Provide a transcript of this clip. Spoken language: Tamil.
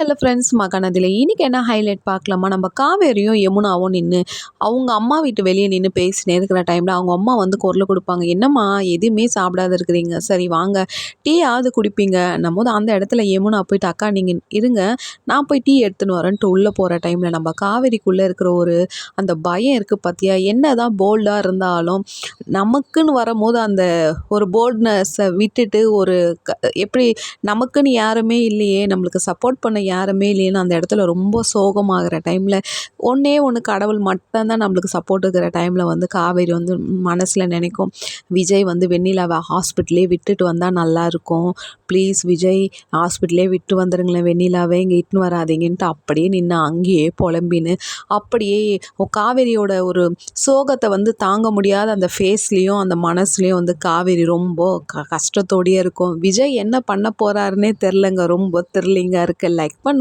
ஹலோ ஃப்ரெண்ட்ஸ் மகாநதியில் இன்றைக்கி என்ன ஹைலைட் பார்க்கலாமா? நம்ம காவேரியும் யமுனாவும் நின்று அவங்க அம்மா வீட்டு வெளியே நின்று பேசினே இருக்கிற டைமில் அவங்க அம்மா வந்து குரல் கொடுப்பாங்க. என்னம்மா எதுவுமே சாப்பிடாத இருக்கிறீங்க? சரி வாங்க. டீயாவது குடிப்பீங்க. நம்ம அந்த இடத்துல யமுனா போயிட்டு அக்கா நீங்கள் இருங்க. நான் போய் டீ எடுத்துன்னு வரேன்ட்டு உள்ளே போகிற டைமில் நம்ம காவேரிக்குள்ளே இருக்கிற ஒரு அந்த பயம் இருக்குது பார்த்தியா என்ன தான் போல்டாக இருந்தாலும் நமக்குன்னு வரும்போது அந்த ஒரு போல்ட்னஸை விட்டுட்டு ஒரு க எப்படி நமக்குன்னு யாருமே இல்லையே நம்மளுக்கு சப்போர்ட் பண்ண யாருமே இல்லைன்னு அந்த இடத்துல ரொம்ப சோகமாகிற டைமில் ஒன்றே ஒன்று கடவுள் மட்டும்தான் நம்மளுக்கு சப்போர்ட் இருக்கிற டைமில் வந்து காவேரி வந்து மனசில் நினைக்கும். விஜய் வந்து வெண்ணிலாவை ஹாஸ்பிட்டலே விட்டுட்டு வந்தால் நல்லாயிருக்கும் ப்ளீஸ் விஜய் ஹாஸ்பிட்டலே விட்டு வந்துடுங்களேன் வெண்ணிலாவே இங்கே இட்டுன்னு வராதிங்கன்ட்டு அப்படியே நின்று அங்கேயே புலம்பின்னு அப்படியே காவேரியோட ஒரு சோகத்தை வந்து தாங்க முடியாத அந்த ஃபேஸ்லேயும் அந்த மனசுலேயும் வந்து காவேரி ரொம்ப க கஷ்டத்தோடையே இருக்கும். விஜய் என்ன பண்ண போகிறாருன்னே தெரிலங்க ரொம்ப த்ரில்லிங்காக இருக்குது லைக் பண்ணு